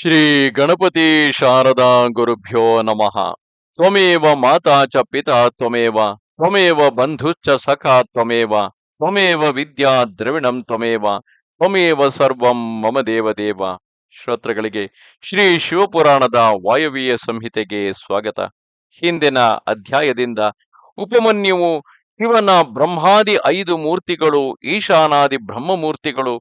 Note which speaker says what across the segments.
Speaker 1: ಶ್ರೀ ಗಣಪತಿ ಶಾರದಾ ಗುರುಭ್ಯೋ ನಮಃ. ತ್ವಮೇವ ಮಾತಾ ಚ ಪಿತಾ ತ್ವಮೇವ ತ್ವಮೇವ ಬಂಧುಶ್ಚ ಸಖಾ ತ್ವಮೇವ ತ್ವಮೇವ ವಿದ್ಯಾ ದ್ರವಿಣಂ ತ್ವಮೇವ ತ್ವಮೇವ ಸರ್ವಂ ಮಮ ದೇವದೇವ. ಶ್ರೋತೃಗಳಿಗೆ ಶ್ರೀ ಶಿವಪುರಾಣದ ವಾಯವ್ಯ ಸಂಹಿತೆಗೆ ಸ್ವಾಗತ. ಹಿಂದಿನ ಅಧ್ಯಾಯದಿಂದ ಉಪಮನ್ಯುವು ಶಿವನ ಬ್ರಹ್ಮಾದಿ ಐದು ಮೂರ್ತಿಗಳು, ಈಶಾನಾದಿ ಬ್ರಹ್ಮಮೂರ್ತಿಗಳು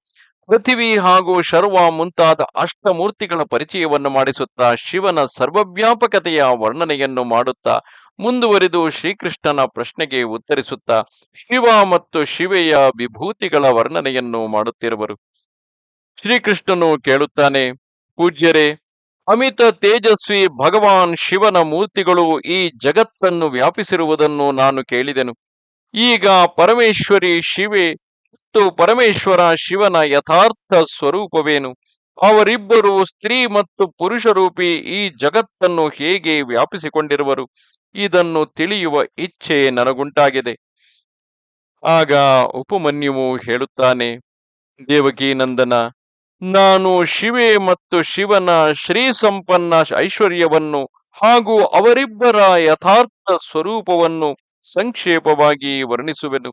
Speaker 1: ಪೃಥಿವಿ ಹಾಗೂ ಶರ್ವ ಮುಂತಾದ ಅಷ್ಟಮೂರ್ತಿಗಳ ಪರಿಚಯವನ್ನು ಮಾಡಿಸುತ್ತಾ ಶಿವನ ಸರ್ವವ್ಯಾಪಕತೆಯ ವರ್ಣನೆಯನ್ನು ಮಾಡುತ್ತಾ ಮುಂದುವರಿದು ಶ್ರೀಕೃಷ್ಣನ ಪ್ರಶ್ನೆಗೆ ಉತ್ತರಿಸುತ್ತಾ ಶಿವ ಮತ್ತು ಶಿವೆಯ ವಿಭೂತಿಗಳ ವರ್ಣನೆಯನ್ನು ಮಾಡುತ್ತಿರುವರು. ಶ್ರೀಕೃಷ್ಣನು ಕೇಳುತ್ತಾನೆ, ಪೂಜ್ಯರೇ, ಅಮಿತ ತೇಜಸ್ವಿ ಭಗವಾನ್ ಶಿವನ ಮೂರ್ತಿಗಳು ಈ ಜಗತ್ತನ್ನು ವ್ಯಾಪಿಸಿರುವುದನ್ನು ನಾನು ಕೇಳಿದೆನು. ಈಗ ಪರಮೇಶ್ವರಿ ಶಿವೆ ಮತ್ತು ಪರಮೇಶ್ವರ ಶಿವನ ಯಥಾರ್ಥ ಸ್ವರೂಪವೇನು? ಅವರಿಬ್ಬರು ಸ್ತ್ರೀ ಮತ್ತು ಪುರುಷ ರೂಪಿ ಈ ಜಗತ್ತನ್ನು ಹೇಗೆ ವ್ಯಾಪಿಸಿಕೊಂಡಿರುವರು? ಇದನ್ನು ತಿಳಿಯುವ ಇಚ್ಛೆ ನನಗುಂಟಾಗಿದೆ. ಆಗ ಉಪಮನ್ಯುವು ಹೇಳುತ್ತಾನೆ ದೇವಕಿ ನಂದನ ನಾನು ಶಿವೆ ಮತ್ತು ಶಿವನ ಶ್ರೀ ಸಂಪನ್ನ ಐಶ್ವರ್ಯವನ್ನು ಹಾಗೂ ಅವರಿಬ್ಬರ ಯಥಾರ್ಥ ಸ್ವರೂಪವನ್ನು ಸಂಕ್ಷೇಪವಾಗಿ ವರ್ಣಿಸುವೆನು.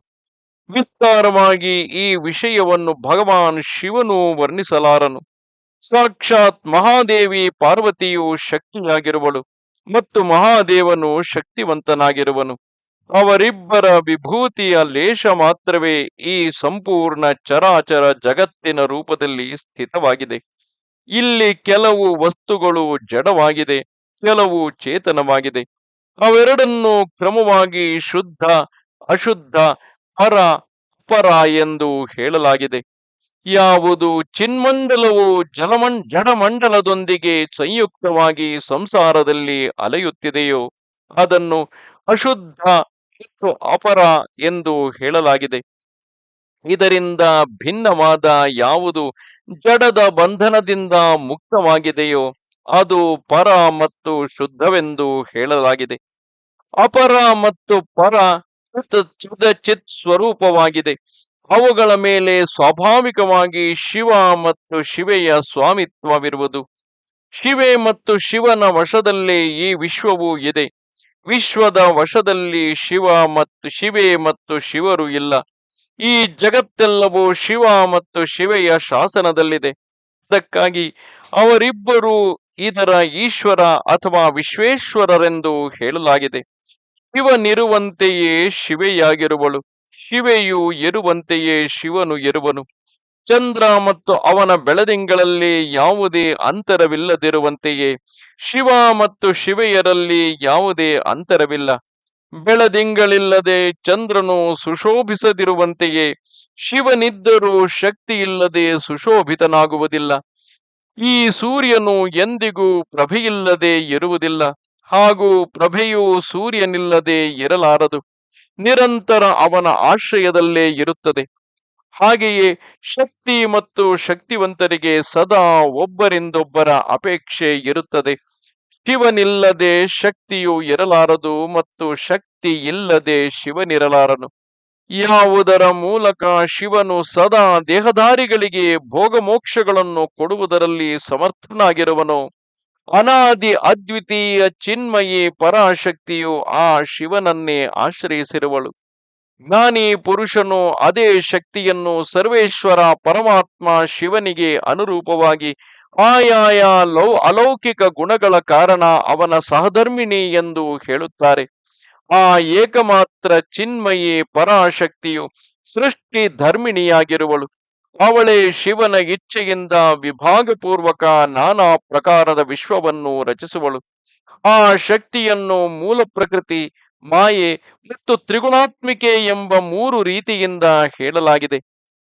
Speaker 1: ವಿಸ್ತಾರವಾಗಿ ಈ ವಿಷಯವನ್ನು ಭಗವಾನ್ ಶಿವನು ವರ್ಣಿಸಲಾರನು. ಸಾಕ್ಷಾತ್ ಮಹಾದೇವಿ ಪಾರ್ವತಿಯು ಶಕ್ತಿಯಾಗಿರುವಳು ಮತ್ತು ಮಹಾದೇವನು ಶಕ್ತಿವಂತನಾಗಿರುವನು. ಅವರಿಬ್ಬರ ವಿಭೂತಿಯ ಲೇಷ ಮಾತ್ರವೇ ಈ ಸಂಪೂರ್ಣ ಚರಾಚರ ಜಗತ್ತಿನ ರೂಪದಲ್ಲಿ ಸ್ಥಿತವಾಗಿದೆ. ಇಲ್ಲಿ ಕೆಲವು ವಸ್ತುಗಳು ಜಡವಾಗಿದೆ, ಕೆಲವು ಚೇತನವಾಗಿದೆ. ಅವೆರಡನ್ನು ಕ್ರಮವಾಗಿ ಶುದ್ಧ, ಅಶುದ್ಧ ಪರ ಅಪರ ಎಂದು ಹೇಳಲಾಗಿದೆ. ಯಾವುದು ಚಿನ್ಮಂಡಲವು ಜಲಮಂ ಜಡಮಂಡಲದೊಂದಿಗೆ ಸಂಯುಕ್ತವಾಗಿ ಸಂಸಾರದಲ್ಲಿ ಅಲೆಯುತ್ತಿದೆಯೋ ಅದನ್ನು ಅಶುದ್ಧ ಮತ್ತು ಅಪರ ಎಂದು ಹೇಳಲಾಗಿದೆ. ಇದರಿಂದ ಭಿನ್ನವಾದ ಯಾವುದು ಜಡದ ಬಂಧನದಿಂದ ಮುಕ್ತವಾಗಿದೆಯೋ ಅದು ಪರ ಮತ್ತು ಶುದ್ಧವೆಂದು ಹೇಳಲಾಗಿದೆ. ಅಪರ ಮತ್ತು ಪರ ಚಿತ್ ಸ್ವರೂಪವಾಗಿದೆ. ಅವುಗಳ ಮೇಲೆ ಸ್ವಾಭಾವಿಕವಾಗಿ ಶಿವ ಮತ್ತು ಶಿವೆಯ ಸ್ವಾಮಿತ್ವವಿರುವುದು. ಶಿವೆ ಮತ್ತು ಶಿವನ ವಶದಲ್ಲಿ ಈ ವಿಶ್ವವು ಇದೆ. ವಿಶ್ವದ ವಶದಲ್ಲಿ ಶಿವ ಮತ್ತು ಶಿವೆ ಮತ್ತು ಶಿವರು ಇಲ್ಲ. ಈ ಜಗತ್ತೆಲ್ಲವೂ ಶಿವ ಮತ್ತು ಶಿವೆಯ ಶಾಸನದಲ್ಲಿದೆ. ಅದಕ್ಕಾಗಿ ಅವರಿಬ್ಬರು ಇದರ ಈಶ್ವರ ಅಥವಾ ವಿಶ್ವೇಶ್ವರರೆಂದು ಹೇಳಲಾಗಿದೆ. ಶಿವನಿರುವಂತೆಯೇ ಶಿವೆಯಾಗಿರುವಳು. ಶಿವೆಯು ಎರುವಂತೆಯೇ ಶಿವನು ಎರುವನು. ಚಂದ್ರ ಮತ್ತು ಅವನ ಬೆಳದಿಂಗಳಲ್ಲಿ ಯಾವುದೇ ಅಂತರವಿಲ್ಲದಿರುವಂತೆಯೇ ಶಿವ ಮತ್ತು ಶಿವೆಯರಲ್ಲಿ ಯಾವುದೇ ಅಂತರವಿಲ್ಲ. ಬೆಳದಿಂಗಳಿಲ್ಲದೆ ಚಂದ್ರನು ಸುಶೋಭಿಸದಿರುವಂತೆಯೇ ಶಿವನಿದ್ದರೂ ಶಕ್ತಿ ಇಲ್ಲದೆ ಸುಶೋಭಿತನಾಗುವುದಿಲ್ಲ. ಈ ಸೂರ್ಯನು ಎಂದಿಗೂ ಪ್ರಭೆಯಿಲ್ಲದೆ ಇರುವುದಿಲ್ಲ. ಹಾಗೂ ಪ್ರಭೆಯು ಸೂರ್ಯನಿಲ್ಲದೆ ಇರಲಾರದು. ನಿರಂತರ ಅವನ ಆಶ್ರಯದಲ್ಲೇ ಇರುತ್ತದೆ. ಹಾಗೆಯೇ ಶಕ್ತಿ ಮತ್ತು ಶಕ್ತಿವಂತರಿಗೆ ಸದಾ ಒಬ್ಬರಿಂದೊಬ್ಬರ ಅಪೇಕ್ಷೆ ಇರುತ್ತದೆ. ಶಿವನಿಲ್ಲದೆ ಶಕ್ತಿಯು ಇರಲಾರದು ಮತ್ತು ಶಕ್ತಿ ಇಲ್ಲದೆ ಶಿವನಿರಲಾರನು. ಯಾವುದರ ಮೂಲಕ ಶಿವನು ಸದಾ ದೇಹಧಾರಿಗಳಿಗೆ ಭೋಗಮೋಕ್ಷಗಳನ್ನು ಕೊಡುವುದರಲ್ಲಿ ಸಮರ್ಥನಾಗಿರುವನೋ ಅನಾದಿ ಅದ್ವಿತೀಯ ಚಿನ್ಮಯಿ ಪರಾಶಕ್ತಿಯು ಆ ಶಿವನನ್ನೇ ಆಶ್ರಯಿಸಿರುವಳು. ಜ್ಞಾನಿ ಪುರುಷನು ಅದೇ ಶಕ್ತಿಯನ್ನು ಸರ್ವೇಶ್ವರ ಪರಮಾತ್ಮ ಶಿವನಿಗೆ ಅನುರೂಪವಾಗಿ ಆಯಾಯ ಲೌ, ಅಲೌಕಿಕ ಗುಣಗಳ ಕಾರಣ ಅವನ ಸಹಧರ್ಮಿಣಿ ಎಂದು ಹೇಳುತ್ತಾರೆ. ಆ ಏಕಮಾತ್ರ ಚಿನ್ಮಯಿ ಪರಾಶಕ್ತಿಯು ಸೃಷ್ಟಿ ಧರ್ಮಿಣಿಯಾಗಿರುವಳು. ಅವಳೇ ಶಿವನ ಇಚ್ಛೆಯಿಂದ ವಿಭಾಗಪೂರ್ವಕ ನಾನಾ ಪ್ರಕಾರದ ವಿಶ್ವವನ್ನು ರಚಿಸುವಳು. ಆ ಶಕ್ತಿಯನ್ನು ಮೂಲ ಪ್ರಕೃತಿ, ಮಾಯೆ ಮತ್ತು ತ್ರಿಗುಣಾತ್ಮಿಕೆ ಎಂಬ ಮೂರು ರೀತಿಯಿಂದ ಹೇಳಲಾಗಿದೆ.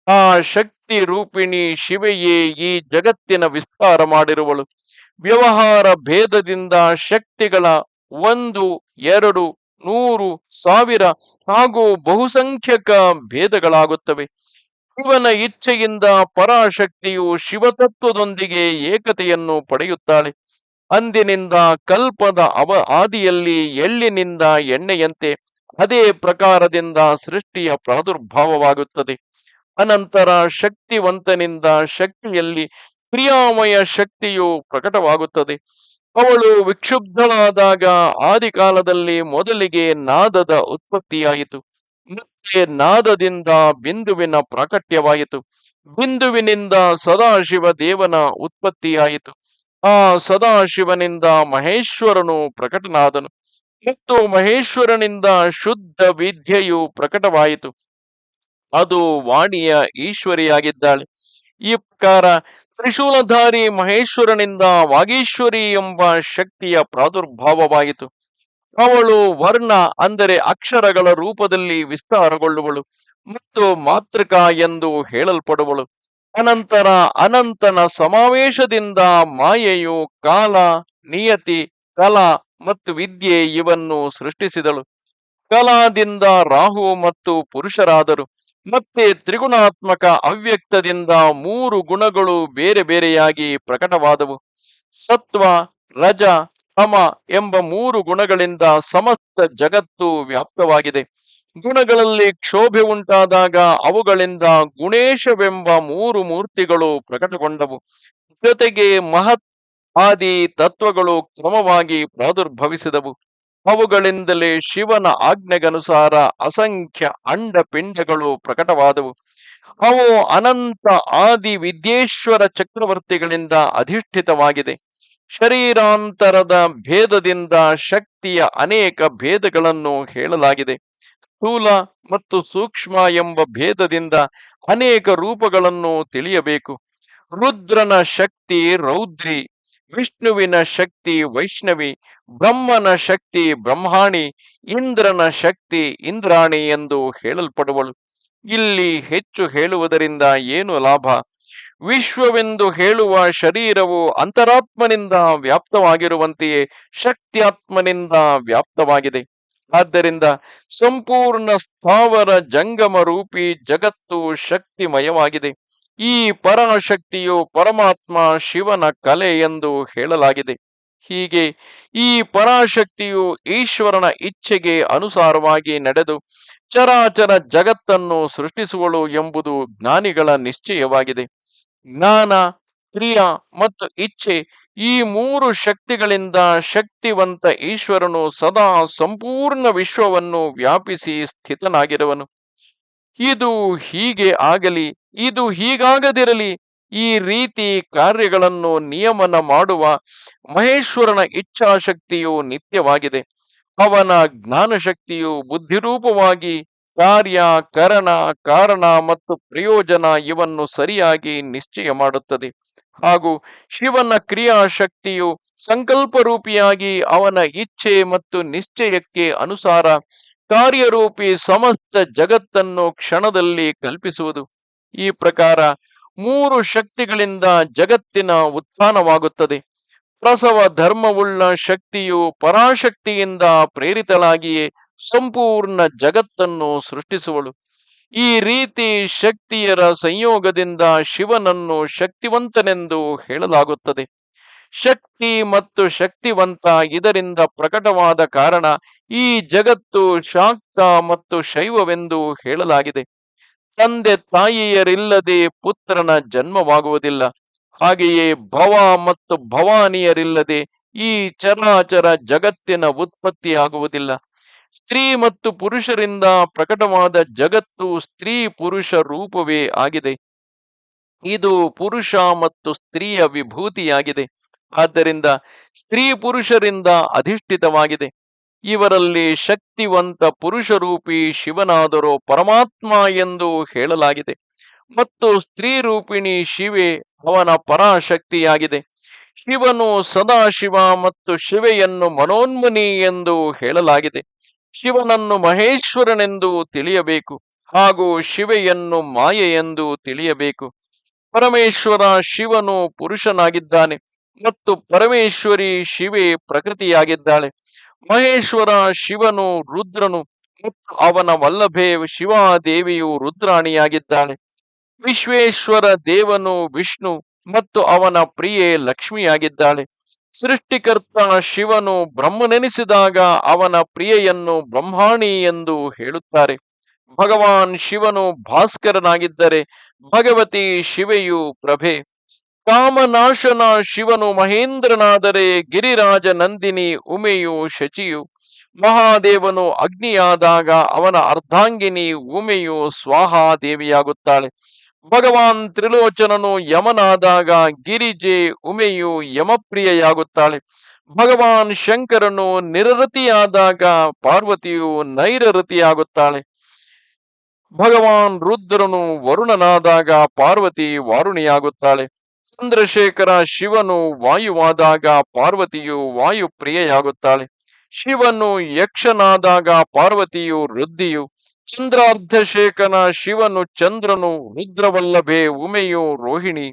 Speaker 1: ಆ ಶಕ್ತಿ ರೂಪಿಣಿ ಶಿವೆಯೇ ಈ ಜಗತ್ತಿನ ವಿಸ್ತಾರ ಮಾಡಿರುವಳು. ವ್ಯವಹಾರ ಭೇದದಿಂದ ಶಕ್ತಿಗಳ ಒಂದು, ಎರಡು, ನೂರು, ಸಾವಿರ ಹಾಗೂ ಬಹುಸಂಖ್ಯಕ ಭೇದಗಳಾಗುತ್ತವೆ. ಶಿವನ ಇಚ್ಛೆಯಿಂದ ಪರಾಶಕ್ತಿಯು ಶಿವತತ್ವದೊಂದಿಗೆ ಏಕತೆಯನ್ನು ಪಡೆಯುತ್ತಾಳೆ. ಅಂದಿನಿಂದ ಕಲ್ಪದ ಅವ, ಆದಿಯಲ್ಲಿ ಎಳ್ಳಿನಿಂದ ಎಣ್ಣೆಯಂತೆ ಅದೇ ಪ್ರಕಾರದಿಂದ ಸೃಷ್ಟಿಯ ಪ್ರಾದುರ್ಭಾವವಾಗುತ್ತದೆ. ಅನಂತರ ಶಕ್ತಿವಂತನಿಂದ ಶಕ್ತಿಯಲ್ಲಿ ಕ್ರಿಯಾಮಯ ಶಕ್ತಿಯು ಪ್ರಕಟವಾಗುತ್ತದೆ. ಅವಳು ವಿಕ್ಷುಬ್ಧಳಾದಾಗ ಆದಿಕಾಲದಲ್ಲಿ ಮೊದಲಿಗೆ ನಾದದ ಉತ್ಪತ್ತಿಯಾಯಿತು. ನಾದದಿಂದ ಬಿಂದುವಿನ ಪ್ರಾಕಟ್ಯವಾಯಿತು. ಬಿಂದುವಿನಿಂದ ಸದಾಶಿವ ದೇವನ ಉತ್ಪತ್ತಿಯಾಯಿತು. ಆ ಸದಾಶಿವನಿಂದ ಮಹೇಶ್ವರನು ಪ್ರಕಟನಾದನು. ಮತ್ತು ಮಹೇಶ್ವರನಿಂದ ಶುದ್ಧ ವಿದ್ಯೆಯು ಪ್ರಕಟವಾಯಿತು. ಅದು ವಾಣಿಯ ಈಶ್ವರಿಯಾಗಿದ್ದಾಳೆ. ಈ ಪ್ರಕಾರ ತ್ರಿಶೂಲಧಾರಿ ಮಹೇಶ್ವರನಿಂದ ವಾಗೀಶ್ವರಿ ಎಂಬ ಶಕ್ತಿಯ ಪ್ರಾದುರ್ಭಾವವಾಯಿತು. ಅವಳು ವರ್ಣ ಅಂದರೆ ಅಕ್ಷರಗಳ ರೂಪದಲ್ಲಿ ವಿಸ್ತಾರಗೊಳ್ಳುವಳು ಮತ್ತು ಮಾತೃಕ ಎಂದು ಹೇಳಲ್ಪಡುವಳು. ಅನಂತರ ಅನಂತನ ಸಮಾವೇಶದಿಂದ ಮಾಯೆಯು ಕಾಲ, ನಿಯತಿ, ಕಲಾ ಮತ್ತು ವಿದ್ಯೆ ಇವನ್ನು ಸೃಷ್ಟಿಸಿದಳು. ಕಲಾದಿಂದ ರಾಹು ಮತ್ತು ಪುರುಷರಾದರು. ಮತ್ತೆ ತ್ರಿಗುಣಾತ್ಮಕ ಅವ್ಯಕ್ತದಿಂದ ಮೂರು ಗುಣಗಳು ಬೇರೆ ಬೇರೆಯಾಗಿ ಪ್ರಕಟವಾದವು. ಸತ್ವ, ರಜ ತಮ ಎಂಬ ಮೂರು ಗುಣಗಳಿಂದ ಸಮಸ್ತ ಜಗತ್ತು ವ್ಯಾಪ್ತವಾಗಿದೆ. ಗುಣಗಳಲ್ಲಿ ಕ್ಷೋಭೆ ಉಂಟಾದಾಗ ಅವುಗಳಿಂದ ಗುಣೇಶವೆಂಬ ಮೂರು ಮೂರ್ತಿಗಳು ಪ್ರಕಟಗೊಂಡವು. ಜೊತೆಗೆ ಮಹತ್ ಆದಿ ತತ್ವಗಳು ಕ್ರಮವಾಗಿ ಪ್ರಾದುರ್ಭವಿಸಿದವು. ಅವುಗಳಿಂದಲೇ ಶಿವನ ಆಜ್ಞೆಗನುಸಾರ ಅಸಂಖ್ಯ ಅಂಡ ಪಿಂಡಗಳು ಪ್ರಕಟವಾದವು. ಅವು ಅನಂತ ಆದಿ ವಿದ್ಯೇಶ್ವರ ಚಕ್ರವರ್ತಿಗಳಿಂದ ಅಧಿಷ್ಠಿತವಾಗಿದೆ. ಶರೀರಾಂತರದ ಭೇದದಿಂದ ಶಕ್ತಿಯ ಅನೇಕ ಭೇದಗಳನ್ನು ಹೇಳಲಾಗಿದೆ. ಸ್ಥೂಲ ಮತ್ತು ಸೂಕ್ಷ್ಮ ಎಂಬ ಭೇದದಿಂದ ಅನೇಕ ರೂಪಗಳನ್ನು ತಿಳಿಯಬೇಕು. ರುದ್ರನ ಶಕ್ತಿ ರೌದ್ರಿ, ವಿಷ್ಣುವಿನ ಶಕ್ತಿ ವೈಷ್ಣವಿ, ಬ್ರಹ್ಮನ ಶಕ್ತಿ ಬ್ರಹ್ಮಾಣಿ, ಇಂದ್ರನ ಶಕ್ತಿ ಇಂದ್ರಾಣಿ ಎಂದು ಹೇಳಲ್ಪಡುವಳು. ಇಲ್ಲಿ ಹೆಚ್ಚು ಹೇಳುವುದರಿಂದ ಏನು ಲಾಭ? ವಿಶ್ವವೆಂದು ಹೇಳುವ ಶರೀರವು ಅಂತರಾತ್ಮನಿಂದ ವ್ಯಾಪ್ತವಾಗಿರುವಂತೆಯೇ ಶಕ್ತ್ಯಾತ್ಮನಿಂದ ವ್ಯಾಪ್ತವಾಗಿದೆ. ಆದ್ದರಿಂದ ಸಂಪೂರ್ಣ ಸ್ಥಾವರ ಜಂಗಮ ರೂಪಿ ಜಗತ್ತು ಶಕ್ತಿಮಯವಾಗಿದೆ. ಈ ಪರಾಶಕ್ತಿಯು ಪರಮಾತ್ಮ ಶಿವನ ಕಲೆ ಎಂದು ಹೇಳಲಾಗಿದೆ. ಹೀಗೆ ಈ ಪರಾಶಕ್ತಿಯು ಈಶ್ವರನ ಇಚ್ಛೆಗೆ ಅನುಸಾರವಾಗಿ ನಡೆದು ಚರಾಚರ ಜಗತ್ತನ್ನು ಸೃಷ್ಟಿಸುವಳು ಎಂಬುದು ಜ್ಞಾನಿಗಳ ನಿಶ್ಚಯವಾಗಿದೆ. ಜ್ಞಾನ, ಕ್ರಿಯಾ ಮತ್ತು ಇಚ್ಛೆ ಈ ಮೂರು ಶಕ್ತಿಗಳಿಂದ ಶಕ್ತಿವಂತ ಈಶ್ವರನು ಸದಾ ಸಂಪೂರ್ಣ ವಿಶ್ವವನ್ನು ವ್ಯಾಪಿಸಿ ಸ್ಥಿತನಾಗಿರುವನು. ಇದು ಹೀಗೆ ಆಗಲಿ, ಇದು ಹೀಗಾಗದಿರಲಿ, ಈ ರೀತಿ ಕಾರ್ಯಗಳನ್ನು ನಿಯಮನ ಮಾಡುವ ಮಹೇಶ್ವರನ ಇಚ್ಛಾಶಕ್ತಿಯು ನಿತ್ಯವಾಗಿದೆ. ಅವನ ಜ್ಞಾನ ಶಕ್ತಿಯು ಬುದ್ಧಿರೂಪವಾಗಿ ಕಾರ್ಯ, ಕರಣ, ಕಾರಣ ಮತ್ತು ಪ್ರಯೋಜನ ಇವನ್ನು ಸರಿಯಾಗಿ ನಿಶ್ಚಯ ಮಾಡುತ್ತದೆ. ಹಾಗೂ ಶಿವನ ಕ್ರಿಯಾಶಕ್ತಿಯು ಸಂಕಲ್ಪರೂಪಿಯಾಗಿ ಅವನ ಇಚ್ಛೆ ಮತ್ತು ನಿಶ್ಚಯಕ್ಕೆ ಅನುಸಾರ ಕಾರ್ಯರೂಪಿ ಸಮಸ್ತ ಜಗತ್ತನ್ನು ಕ್ಷಣದಲ್ಲಿ ಕಲ್ಪಿಸುವುದು. ಈ ಪ್ರಕಾರ ಮೂರು ಶಕ್ತಿಗಳಿಂದ ಜಗತ್ತಿನ ಉತ್ಥಾನವಾಗುತ್ತದೆ. ಪ್ರಸವ ಧರ್ಮವುಳ್ಳ ಶಕ್ತಿಯು ಪರಾಶಕ್ತಿಯಿಂದ ಪ್ರೇರಿತಳಾಗಿಯೇ ಸಂಪೂರ್ಣ ಜಗತ್ತನ್ನು ಸೃಷ್ಟಿಸುವಳು. ಈ ರೀತಿ ಶಕ್ತಿಯರ ಸಂಯೋಗದಿಂದ ಶಿವನನ್ನು ಶಕ್ತಿವಂತನೆಂದು ಹೇಳಲಾಗುತ್ತದೆ. ಶಕ್ತಿ ಮತ್ತು ಶಕ್ತಿವಂತ ಇದರಿಂದ ಪ್ರಕಟವಾದ ಕಾರಣ ಈ ಜಗತ್ತು ಶಾಕ್ತ ಮತ್ತು ಶೈವವೆಂದು ಹೇಳಲಾಗಿದೆ. ತಂದೆ ತಾಯಿಯರಿಲ್ಲದೆ ಪುತ್ರನ ಜನ್ಮವಾಗುವುದಿಲ್ಲ. ಹಾಗೆಯೇ ಭವ ಮತ್ತು ಭವಾನಿಯರಿಲ್ಲದೆ ಈ ಚರಾಚರ ಜಗತ್ತಿನ ಉತ್ಪತ್ತಿಯಾಗುವುದಿಲ್ಲ. ಸ್ತ್ರೀ ಮತ್ತು ಪುರುಷರಿಂದ ಪ್ರಕಟವಾದ ಜಗತ್ತು ಸ್ತ್ರೀ ಪುರುಷ ರೂಪವೇ ಆಗಿದೆ. ಇದು ಪುರುಷ ಮತ್ತು ಸ್ತ್ರೀಯ ವಿಭೂತಿಯಾಗಿದೆ. ಆದ್ದರಿಂದ ಸ್ತ್ರೀ ಪುರುಷರಿಂದ ಅಧಿಷ್ಠಿತವಾಗಿದೆ. ಇವರಲ್ಲಿ ಶಕ್ತಿವಂತ ಪುರುಷರೂಪಿ ಶಿವನಾದರೋ ಪರಮಾತ್ಮ ಎಂದು ಹೇಳಲಾಗಿದೆ. ಮತ್ತು ಸ್ತ್ರೀ ರೂಪಿಣಿ ಶಿವೆ ಅವನ ಪರಾಶಕ್ತಿಯಾಗಿದೆ. ಶಿವನು ಸದಾಶಿವ ಮತ್ತು ಶಿವೆಯನ್ನು ಮನೋನ್ಮನಿ ಎಂದು ಹೇಳಲಾಗಿದೆ. ಶಿವನನ್ನು ಮಹೇಶ್ವರನೆಂದು ತಿಳಿಯಬೇಕು ಹಾಗೂ ಶಿವೆಯನ್ನು ಮಾಯೆ ಎಂದು ತಿಳಿಯಬೇಕು. ಪರಮೇಶ್ವರ ಶಿವನು ಪುರುಷನಾಗಿದ್ದಾನೆ ಮತ್ತು ಪರಮೇಶ್ವರಿ ಶಿವೆ ಪ್ರಕೃತಿಯಾಗಿದ್ದಾಳೆ. ಮಹೇಶ್ವರ ಶಿವನು ರುದ್ರನು ಮತ್ತು ಅವನ ವಲ್ಲಭೆ ಶಿವಾದೇವಿಯು ರುದ್ರಾಣಿಯಾಗಿದ್ದಾಳೆ. ವಿಶ್ವೇಶ್ವರ ದೇವನು ವಿಷ್ಣು ಮತ್ತು ಅವನ ಪ್ರಿಯೆ ಲಕ್ಷ್ಮಿಯಾಗಿದ್ದಾಳೆ. ಸೃಷ್ಟಿಕರ್ತ ಶಿವನು ಬ್ರಹ್ಮನೆನಿಸಿದಾಗ ಅವನ ಪ್ರಿಯೆಯನ್ನು ಬ್ರಹ್ಮಾಣಿ ಎಂದು ಹೇಳುತ್ತಾರೆ. ಭಗವಾನ್ ಶಿವನು ಭಾಸ್ಕರನಾಗಿದ್ದರೆ ಭಗವತಿ ಶಿವೆಯು ಪ್ರಭೆ. ಕಾಮನಾಶನ ಶಿವನು ಮಹೇಂದ್ರನಾದರೆ ಗಿರಿರಾಜ ನಂದಿನಿ ಉಮೆಯು ಶಚಿಯು. ಮಹಾದೇವನು ಅಗ್ನಿಯಾದಾಗ ಅವನ ಅರ್ಧಾಂಗಿನಿ ಉಮೆಯು ಸ್ವಾಹಾದೇವಿಯಾಗುತ್ತಾಳೆ. ಭಗವಾನ್ ತ್ರಿಲೋಚನನು ಯಮನಾದಾಗ ಗಿರಿಜೆ ಉಮೆಯು ಯಮಪ್ರಿಯೆಯಾಗುತ್ತಾಳೆ. ಭಗವಾನ್ ಶಂಕರನು ನಿರರತಿಯಾದಾಗ ಪಾರ್ವತಿಯು ನೈರರತಿಯಾಗುತ್ತಾಳೆ ಭಗವಾನ್ ರುದ್ರನು ವರುಣನಾದಾಗ ಪಾರ್ವತಿ ವಾರುಣಿಯಾಗುತ್ತಾಳೆ. ಚಂದ್ರಶೇಖರ ಶಿವನು ವಾಯುವಾದಾಗ ಪಾರ್ವತಿಯು ವಾಯುಪ್ರಿಯೆಯಾಗುತ್ತಾಳೆ. ಶಿವನು ಯಕ್ಷನಾದಾಗ ಪಾರ್ವತಿಯು ರುದ್ಧಿಯು ಚಂದ್ರಾರ್ಧಶೇಖನ ಶಿವನು ಚಂದ್ರನು, ರುದ್ರವಲ್ಲಭೆ, ಉಮೆಯು ರೋಹಿಣಿ.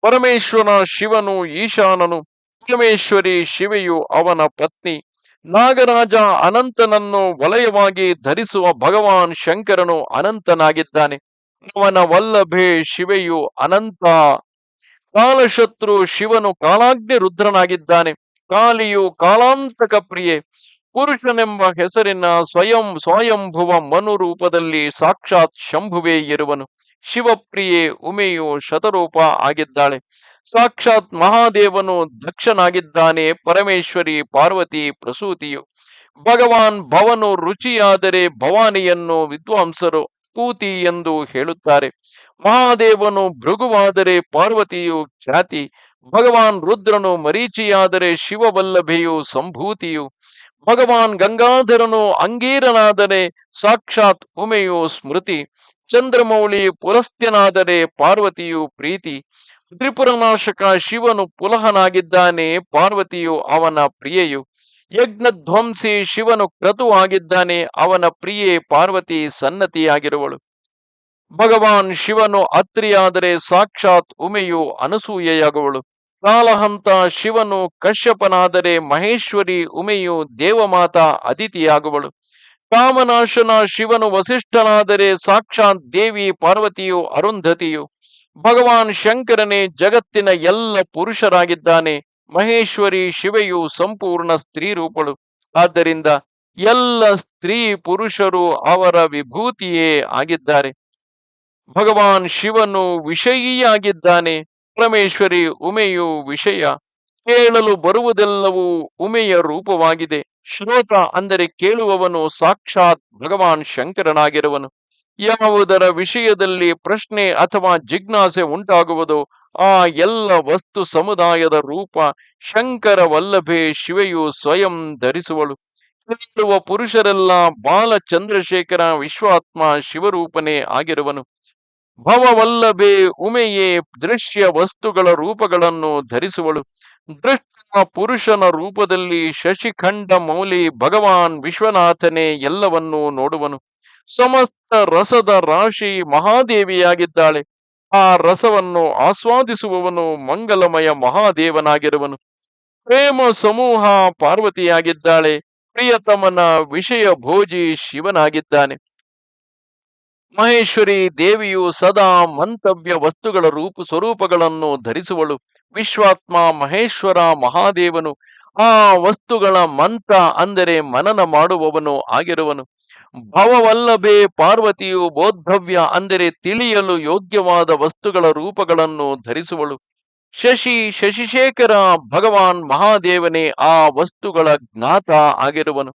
Speaker 1: ಪರಮೇಶ್ವರ ಶಿವನು ಈಶಾನನು, ಪರಮೇಶ್ವರಿ ಶಿವೆಯು ಅವನ ಪತ್ನಿ. ನಾಗರಾಜ ಅನಂತನನ್ನು ವಲಯವಾಗಿ ಧರಿಸುವ ಭಗವಾನ್ ಶಂಕರನು ಅನಂತನಾಗಿದ್ದಾನೆ. ಅವನ ವಲ್ಲಭೆ ಶಿವೆಯು ಅನಂತ. ಕಾಲಶತ್ರು ಶಿವನು ಕಾಲಾಗ್ನಿ ರುದ್ರನಾಗಿದ್ದಾನೆ. ಕಾಲಿಯು ಕಾಲಾಂತಕ ಪ್ರಿಯೆ. ಪುರುಷನೆಂಬ ಹೆಸರಿನ ಸ್ವಯಂ ಸ್ವಯಂಭುವ ಮನುರೂಪದಲ್ಲಿ ಸಾಕ್ಷಾತ್ ಶಂಭುವೇ ಇರುವನು. ಶಿವಪ್ರಿಯೆ ಉಮೆಯು ಶತರೂಪ ಆಗಿದ್ದಾಳೆ. ಸಾಕ್ಷಾತ್ ಮಹಾದೇವನು ದಕ್ಷನಾಗಿದ್ದಾನೆ, ಪರಮೇಶ್ವರಿ ಪಾರ್ವತಿ ಪ್ರಸೂತಿಯು. ಭಗವಾನ್ ಭವನು ರುಚಿಯಾದರೆ ಭವಾನಿಯನ್ನು ವಿದ್ವಾಂಸರು ಕೂತಿ ಎಂದು ಹೇಳುತ್ತಾರೆ. ಮಹಾದೇವನು ಭೃಗುವಾದರೆ ಪಾರ್ವತಿಯು ಖ್ಯಾತಿ. ಭಗವಾನ್ ರುದ್ರನು ಮರೀಚಿಯಾದರೆ ಶಿವವಲ್ಲಭೆಯು ಸಂಭೂತಿಯು. ಭಗವಾನ್ ಗಂಗಾಧರನು ಅಂಗೀರನಾದರೆ ಸಾಕ್ಷಾತ್ ಉಮೆಯು ಸ್ಮೃತಿ, ಚಂದ್ರಮೌಳಿ ಪುರಸ್ತ್ಯನಾದರೆ ಪಾರ್ವತಿಯು ಪ್ರೀತಿ, ತ್ರಿಪುರನಾಶಕ ಶಿವನು ಪುಲಹನಾಗಿದ್ದಾನೆ ಪಾರ್ವತಿಯು ಅವನ ಪ್ರಿಯೆಯು, ಯಜ್ಞಧ್ವಂಸಿ ಶಿವನು ಕ್ರತು ಆಗಿದ್ದಾನೆ ಅವನ ಪ್ರಿಯೆ ಪಾರ್ವತಿ ಸನ್ನತಿಯಾಗಿರುವಳು. ಭಗವಾನ್ ಶಿವನು ಅತ್ರಿಯಾದರೆ ಸಾಕ್ಷಾತ್ ಉಮೆಯು ಅನಸೂಯೆಯಾಗುವಳು. ಕಾಲಹಂತ ಶಿವನು ಕಶ್ಯಪನಾದರೆ ಮಹೇಶ್ವರಿ ಉಮೆಯು ದೇವಮಾತ ಅದಿತಿಯಾಗುವಳು. ಕಾಮನಾಶನ ಶಿವನು ವಸಿಷ್ಠನಾದರೆ ಸಾಕ್ಷಾತ್ ದೇವಿ ಪಾರ್ವತಿಯು ಅರುಂಧತಿಯು. ಭಗವಾನ್ ಶಂಕರನೇ ಜಗತ್ತಿನ ಎಲ್ಲ ಪುರುಷರಾಗಿದ್ದಾನೆ. ಮಹೇಶ್ವರಿ ಶಿವೆಯು ಸಂಪೂರ್ಣ ಸ್ತ್ರೀ ರೂಪಳು ಆದ್ದರಿಂದ ಎಲ್ಲ ಸ್ತ್ರೀ ಪುರುಷರು ಅವರ ವಿಭೂತಿಯೇ ಆಗಿದ್ದಾರೆ. ಭಗವಾನ್ ಶಿವನು ವಿಷಯಿಯಾಗಿದ್ದಾನೆ. ಪರಮೇಶ್ವರಿ, ಉಮೆಯು ವಿಷಯ ಕೇಳಲು ಬರುವುದೆಲ್ಲವೂ ಉಮೆಯ ರೂಪವಾಗಿದೆ. ಶ್ರೋತ ಅಂದರೆ ಕೇಳುವವನು ಸಾಕ್ಷಾತ್ ಭಗವಾನ್ ಶಂಕರನಾಗಿರುವನು. ಯಾವುದರ ವಿಷಯದಲ್ಲಿ ಪ್ರಶ್ನೆ ಅಥವಾ ಜಿಜ್ಞಾಸೆ ಉಂಟಾಗುವುದೋ ಆ ಎಲ್ಲ ವಸ್ತು ಸಮುದಾಯದ ರೂಪ ಶಂಕರ ವಲ್ಲಭೆ ಶಿವೆಯು ಸ್ವಯಂ ಧರಿಸುವಳು. ಕೇಳುವ ಪುರುಷರೆಲ್ಲ ಬಾಲ ಚಂದ್ರಶೇಖರ ವಿಶ್ವಾತ್ಮ ಶಿವರೂಪನೇ ಆಗಿರುವನು. ಭವವಲ್ಲಭೆ ಉಮೆಯೇ ದೃಶ್ಯ ವಸ್ತುಗಳ ರೂಪಗಳನ್ನು ಧರಿಸುವಳು. ದೃಷ್ಟ ಪುರುಷನ ರೂಪದಲ್ಲಿ ಶಶಿಖಂಡ ಮೌಲಿ ಭಗವಾನ್ ವಿಶ್ವನಾಥನೇ ಎಲ್ಲವನ್ನೂ ನೋಡುವನು. ಸಮಸ್ತ ರಸದ ರಾಶಿ ಮಹಾದೇವಿಯಾಗಿದ್ದಾಳೆ. ಆ ರಸವನ್ನು ಆಸ್ವಾದಿಸುವವನು ಮಂಗಲಮಯ ಮಹಾದೇವನಾಗಿರುವನು. ಪ್ರೇಮ ಸಮೂಹ ಪಾರ್ವತಿಯಾಗಿದ್ದಾಳೆ. ಪ್ರಿಯತಮನ ವಿಷಯ ಭೋಜಿ ಶಿವನಾಗಿದ್ದಾನೆ. ಮಹೇಶ್ವರಿ ದೇವಿಯು ಸದಾ ಮಂತವ್ಯ ವಸ್ತುಗಳ ರೂಪ ಸ್ವರೂಪಗಳನ್ನು ಧರಿಸುವಳು. ವಿಶ್ವಾತ್ಮ ಮಹೇಶ್ವರ ಮಹಾದೇವನು ಆ ವಸ್ತುಗಳ ಮಂತ ಅಂದರೆ ಮನನ ಮಾಡುವವನು ಆಗಿರುವನು. ಭವವಲ್ಲಭೆ ಪಾರ್ವತಿಯು ಬೋದ್ಭವ್ಯ ಅಂದರೆ ತಿಳಿಯಲು ಯೋಗ್ಯವಾದ ವಸ್ತುಗಳ ರೂಪಗಳನ್ನು ಧರಿಸುವಳು. ಶಶಿ ಶಶಿಶೇಖರ ಭಗವಾನ್ ಮಹಾದೇವನೇ ಆ ವಸ್ತುಗಳ ಜ್ಞಾತ ಆಗಿರುವನು.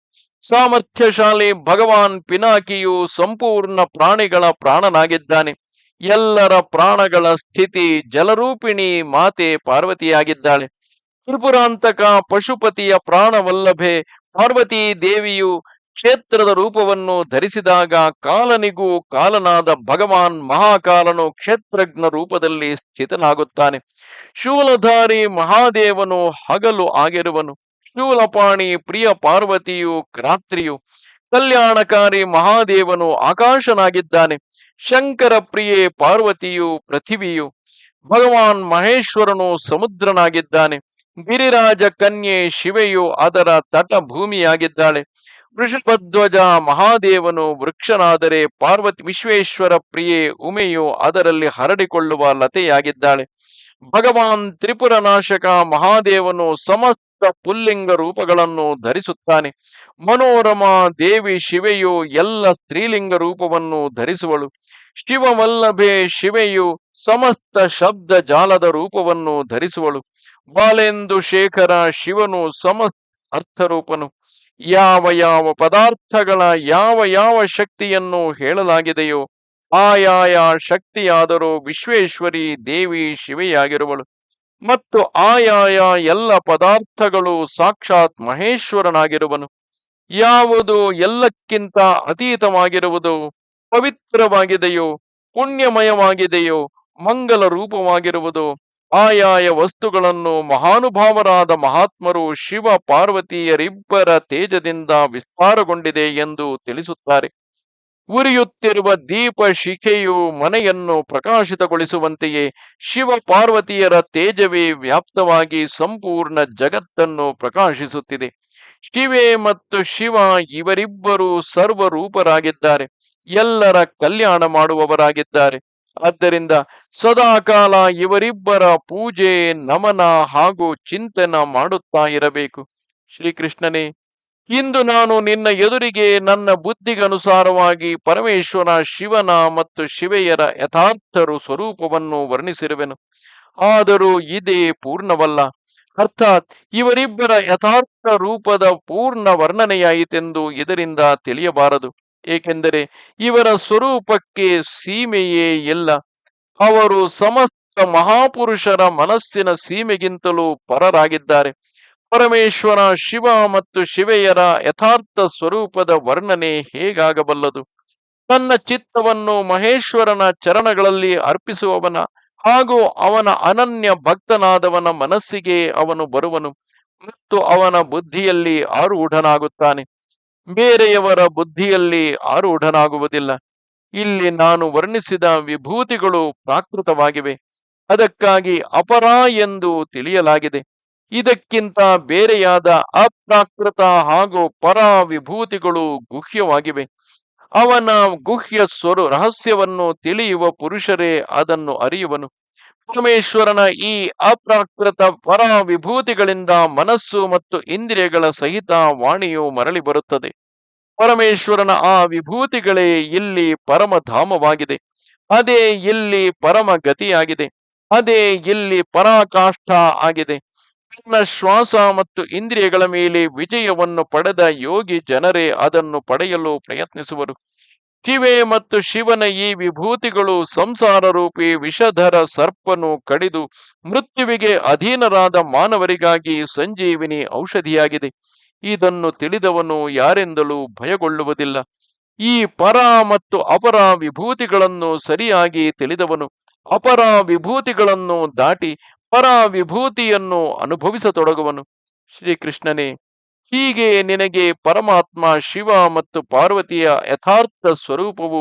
Speaker 1: ಸಾಮರ್ಥ್ಯಶಾಲಿ ಭಗವಾನ್ ಪಿನಾಕಿಯು ಸಂಪೂರ್ಣ ಪ್ರಾಣಿಗಳ ಪ್ರಾಣನಾಗಿದ್ದಾನೆ. ಎಲ್ಲರ ಪ್ರಾಣಗಳ ಸ್ಥಿತಿ ಜಲರೂಪಿಣಿ ಮಾತೆ ಪಾರ್ವತಿಯಾಗಿದ್ದಾಳೆ. ತ್ರಿಪುರಾಂತಕ ಪಶುಪತಿಯ ಪ್ರಾಣವಲ್ಲಭೆ ಪಾರ್ವತಿ ದೇವಿಯು ಕ್ಷೇತ್ರದ ರೂಪವನ್ನು ಧರಿಸಿದಾಗ ಕಾಲನಿಗೂ ಕಾಲನಾದ ಭಗವಾನ್ ಮಹಾಕಾಲನು ಕ್ಷೇತ್ರಜ್ಞ ರೂಪದಲ್ಲಿ ಸ್ಥಿತನಾಗುತ್ತಾನೆ. ಶೂಲಧಾರಿ ಮಹಾದೇವನು ಹಗಲು ಆಗಿರುವನು. ಶೂಲಪಾಣಿ, ಪ್ರಿಯ ಪಾರ್ವತಿಯು, ರಾತ್ರಿಯು ಕಲ್ಯಾಣಕಾರಿ ಮಹಾದೇವನು ಆಕಾಶನಾಗಿದ್ದಾನೆ. ಶಂಕರ ಪ್ರಿಯೆ ಪಾರ್ವತಿಯು, ಪೃಥಿವಿಯು ಭಗವಾನ್ ಮಹೇಶ್ವರನು ಸಮುದ್ರನಾಗಿದ್ದಾನೆ. ಗಿರಿರಾಜ ಕನ್ಯೆ ಶಿವೆಯು ಅದರ ತಟ ಭೂಮಿಯಾಗಿದ್ದಾಳೆ ವೃಷಭಧ್ವಜ ಮಹಾದೇವನು ವೃಕ್ಷನಾದರೆ ಪಾರ್ವತಿ, ವಿಶ್ವೇಶ್ವರ ಪ್ರಿಯೆ ಉಮೆಯು ಅದರಲ್ಲಿ ಹರಡಿಕೊಳ್ಳುವ ಲತೆಯಾಗಿದ್ದಾಳೆ. ಭಗವಾನ್ ತ್ರಿಪುರ ನಾಶಕ ಮಹಾದೇವನು ಸಮಸ್ತ ಪುಲ್ಲಿಂಗ ರೂಪಗಳನ್ನು ಧರಿಸುತ್ತಾನೆ. ಮನೋರಮ ದೇವಿ ಶಿವೆಯು ಎಲ್ಲ ಸ್ತ್ರೀಲಿಂಗ ರೂಪವನ್ನು ಧರಿಸುವಳು. ಶಿವವಲ್ಲಭೆ ಶಿವೆಯು ಸಮಸ್ತ ಶಬ್ದ ಜಾಲದ ರೂಪವನ್ನು ಧರಿಸುವಳು. ಬಾಲೆಂದು ಶೇಖರ ಶಿವನು ಸಮಸ್ತ ಅರ್ಥರೂಪನು. ಯಾವ ಯಾವ ಪದಾರ್ಥಗಳ ಯಾವ ಯಾವ ಶಕ್ತಿಯನ್ನು ಹೇಳಲಾಗಿದೆಯೋ ಆಯಾಯ ಶಕ್ತಿಯಾದರೂ ವಿಶ್ವೇಶ್ವರಿ ದೇವಿ ಶಿವೆಯಾಗಿರುವಳು. ಮತ್ತು ಆಯಾಯ ಎಲ್ಲ ಪದಾರ್ಥಗಳು ಸಾಕ್ಷಾತ್ ಮಹೇಶ್ವರನಾಗಿರುವನು. ಯಾವುದು ಎಲ್ಲಕ್ಕಿಂತ ಅತೀತವಾಗಿರುವುದು ಪವಿತ್ರವಾಗಿದೆಯೋ, ಪುಣ್ಯಮಯವಾಗಿದೆಯೋ ಮಂಗಲ ರೂಪವಾಗಿರುವುದು ಆಯಾಯ ವಸ್ತುಗಳನ್ನು ಮಹಾನುಭಾವರಾದ ಮಹಾತ್ಮರು ಶಿವ ಪಾರ್ವತಿಯರಿಬ್ಬರ ತೇಜದಿಂದ ವಿಸ್ತಾರಗೊಂಡಿದೆ ಎಂದು ತಿಳಿಸುತ್ತಾರೆ. ಉರಿಯುತ್ತಿರುವ ದೀಪ ಶಿಖೆಯು ಮನೆಯನ್ನು ಪ್ರಕಾಶಿತಗೊಳಿಸುವಂತೆಯೇ ಶಿವ ಪಾರ್ವತಿಯರ ತೇಜವೇ ವ್ಯಾಪ್ತವಾಗಿ ಸಂಪೂರ್ಣ ಜಗತ್ತನ್ನು ಪ್ರಕಾಶಿಸುತ್ತಿದೆ. ಶಿವೆ ಮತ್ತು ಶಿವ ಇವರಿಬ್ಬರು ಸರ್ವರೂಪರಾಗಿದ್ದಾರೆ. ಎಲ್ಲರ ಕಲ್ಯಾಣ ಮಾಡುವವರಾಗಿದ್ದಾರೆ. ಆದ್ದರಿಂದ ಸದಾಕಾಲ ಇವರಿಬ್ಬರ ಪೂಜೆ, ನಮನ ಹಾಗೂ ಚಿಂತನ ಮಾಡುತ್ತಾ ಇರಬೇಕು. ಶ್ರೀಕೃಷ್ಣನೇ ಇಂದು ನಾನು ನಿನ್ನ ಎದುರಿಗೆ ನನ್ನ ಬುದ್ಧಿಗನುಸಾರವಾಗಿ ಪರಮೇಶ್ವರ ಶಿವನ ಮತ್ತು ಶಿವೆಯರ ಯಥಾರ್ಥರು ಸ್ವರೂಪವನ್ನು ವರ್ಣಿಸಿರುವೆನು. ಆದರೂ ಇದೇ ಪೂರ್ಣವಲ್ಲ. ಅರ್ಥಾತ್ ಇವರಿಬ್ಬರ ಯಥಾರ್ಥ ರೂಪದ ಪೂರ್ಣ ವರ್ಣನೆಯಾಯಿತೆಂದು ಇದರಿಂದ ತಿಳಿಯಬಾರದು. ಏಕೆಂದರೆ ಇವರ ಸ್ವರೂಪಕ್ಕೆ ಸೀಮೆಯೇ ಇಲ್ಲ. ಅವರು ಸಮಸ್ತ ಮಹಾಪುರುಷರ ಮನಸ್ಸಿನ ಸೀಮೆಗಿಂತಲೂ ಪರರಾಗಿದ್ದಾರೆ. ಪರಮೇಶ್ವರ ಶಿವ ಮತ್ತು ಶಿವೆಯರ ಯಥಾರ್ಥ ಸ್ವರೂಪದ ವರ್ಣನೆ ಹೇಗಾಗಬಲ್ಲದು? ತನ್ನ ಚಿತ್ತವನ್ನು ಮಹೇಶ್ವರನ ಚರಣಗಳಲ್ಲಿ ಅರ್ಪಿಸುವವನ ಹಾಗೂ ಅವನ ಅನನ್ಯ ಭಕ್ತನಾದವನ ಮನಸ್ಸಿಗೆ ಅವನು ಬರುವನು ಮತ್ತು ಅವನ ಬುದ್ಧಿಯಲ್ಲಿ ಆರೂಢನಾಗುತ್ತಾನೆ. ಬೇರೆಯವರ ಬುದ್ಧಿಯಲ್ಲಿ ಆರೂಢನಾಗುವುದಿಲ್ಲ. ಇಲ್ಲಿ ನಾನು ವರ್ಣಿಸಿದ ವಿಭೂತಿಗಳು ಪ್ರಾಕೃತವಾಗಿವೆ. ಅದಕ್ಕಾಗಿ ಅಪರ ಎಂದು ತಿಳಿಯಲಾಗಿದೆ. ಇದಕ್ಕಿಂತ ಬೇರೆಯಾದ ಅಪ್ರಾಕೃತ ಹಾಗೂ ಪರ ವಿಭೂತಿಗಳು ಗುಹ್ಯವಾಗಿವೆ. ಅವನ ಗುಹ್ಯ ಸ್ವರು ರಹಸ್ಯವನ್ನು ತಿಳಿಯುವ ಪುರುಷರೇ ಅದನ್ನು ಅರಿಯುವನು. ಪರಮೇಶ್ವರನ ಈ ಅಪ್ರಾಕೃತ ಪರ ವಿಭೂತಿಗಳಿಂದ ಮನಸ್ಸು ಮತ್ತು ಇಂದ್ರಿಯಗಳ ಸಹಿತ ವಾಣಿಯು ಮರಳಿ ಬರುತ್ತದೆ. ಪರಮೇಶ್ವರನ ಆ ವಿಭೂತಿಗಳೇ ಇಲ್ಲಿ ಪರಮಧಾಮವಾಗಿದೆ. ಅದೇ ಇಲ್ಲಿ ಪರಮ ಗತಿಯಾಗಿದೆ ಅದೇ ಇಲ್ಲಿ ಪರಾಕಾಷ್ಠ ಆಗಿದೆ. ತನ್ನ ಶ್ವಾಸ ಮತ್ತು ಇಂದ್ರಿಯಗಳ ಮೇಲೆ ವಿಜಯವನ್ನು ಪಡೆದ ಯೋಗಿ ಜನರೇ ಅದನ್ನು ಪಡೆಯಲು ಪ್ರಯತ್ನಿಸುವರು. ಶಿವೆ ಮತ್ತು ಶಿವನ ಈ ವಿಭೂತಿಗಳು ಸಂಸಾರ ರೂಪಿ ವಿಷಧರ ಸರ್ಪನು ಕಡಿದು ಮೃತ್ಯುವಿಗೆ ಅಧೀನರಾದ ಮಾನವರಿಗಾಗಿ ಸಂಜೀವಿನಿ ಔಷಧಿಯಾಗಿದೆ. ಇದನ್ನು ತಿಳಿದವನು ಯಾರೆಂದಲೂ ಭಯಗೊಳ್ಳುವುದಿಲ್ಲ. ಈ ಪರ ಮತ್ತು ಅಪರ ವಿಭೂತಿಗಳನ್ನು ಸರಿಯಾಗಿ ತಿಳಿದವನು. ಅಪರ ವಿಭೂತಿಗಳನ್ನು ದಾಟಿ ಪರ ವಿಭೂತಿಯನ್ನು ಅನುಭವಿಸತೊಡಗುವನು. ಶ್ರೀಕೃಷ್ಣನೇ, ಹೀಗೆ ನಿನಗೆ ಪರಮಾತ್ಮ, ಶಿವ ಮತ್ತು ಪಾರ್ವತಿಯ ಯಥಾರ್ಥ ಸ್ವರೂಪವು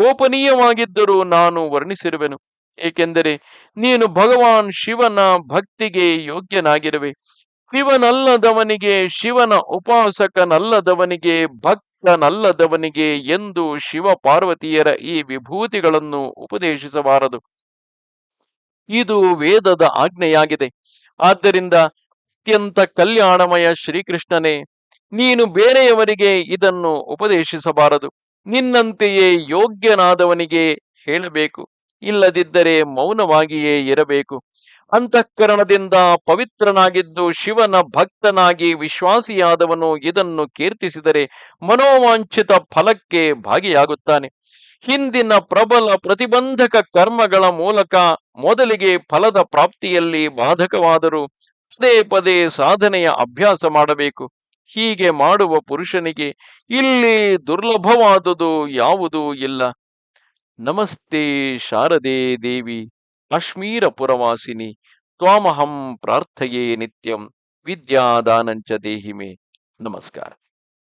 Speaker 1: ಗೋಪನೀಯವಾಗಿದ್ದರೂ ನಾನು ವರ್ಣಿಸಿರುವೆನು. ಏಕೆಂದರೆ ನೀನು ಭಗವಾನ್ ಶಿವನ ಭಕ್ತಿಗೆ ಯೋಗ್ಯನಾಗಿರುವೆ. ಶಿವನಲ್ಲದವನಿಗೆ, ಶಿವನ ಉಪಾಸಕನಲ್ಲದವನಿಗೆ, ಭಕ್ತನಲ್ಲದವನಿಗೆ ಎಂದು ಶಿವ ಪಾರ್ವತಿಯರ ಈ ವಿಭೂತಿಗಳನ್ನು ಉಪದೇಶಿಸಬಾರದು. ಇದು ವೇದದ ಆಜ್ಞೆಯಾಗಿದೆ. ಆದ್ದರಿಂದ ಅತ್ಯಂತ ಕಲ್ಯಾಣಮಯ ಶ್ರೀಕೃಷ್ಣನೇ, ನೀನು ಬೇರೆಯವರಿಗೆ ಇದನ್ನು ಉಪದೇಶಿಸಬಾರದು. ನಿನ್ನಂತೆಯೇ ಯೋಗ್ಯನಾದವನಿಗೆ ಹೇಳಬೇಕು. ಇಲ್ಲದಿದ್ದರೆ ಮೌನವಾಗಿಯೇ ಇರಬೇಕು. ಅಂತಃಕರಣದಿಂದ ಪವಿತ್ರನಾಗಿದ್ದು ಶಿವನ ಭಕ್ತನಾಗಿ ವಿಶ್ವಾಸಿಯಾದವನು ಇದನ್ನು ಕೀರ್ತಿಸಿದರೆ ಮನೋವಾಂಛಿತ ಫಲಕ್ಕೆ ಭಾಗಿಯಾಗುತ್ತಾನೆ. ಹಿಂದಿನ ಪ್ರಬಲ ಪ್ರತಿಬಂಧಕ ಕರ್ಮಗಳ ಮೂಲಕ ಮೊದಲಿಗೆ ಫಲದ ಪ್ರಾಪ್ತಿಯಲ್ಲಿ ಬಾಧಕವಾದರೂ ಪದೇ ಪದೇ ಸಾಧನೆಯ ಅಭ್ಯಾಸ ಮಾಡಬೇಕು. ಹೀಗೆ ಮಾಡುವ ಪುರುಷನಿಗೆ ಇಲ್ಲಿ ದುರ್ಲಭವಾದುದು ಯಾವುದೂ ಇಲ್ಲ. ನಮಸ್ತೆ ಶಾರದೆ ದೇವಿ ಕಾಶ್ಮೀರ ಪುರವಾಸಿನಿ ತ್ವಾಮಹಂ ಪ್ರಾರ್ಥಯೇ ನಿತ್ಯಂ, ವಿದ್ಯಾದಾನಂಚ ದೇಹಿಮೆ. ನಮಸ್ಕಾರ.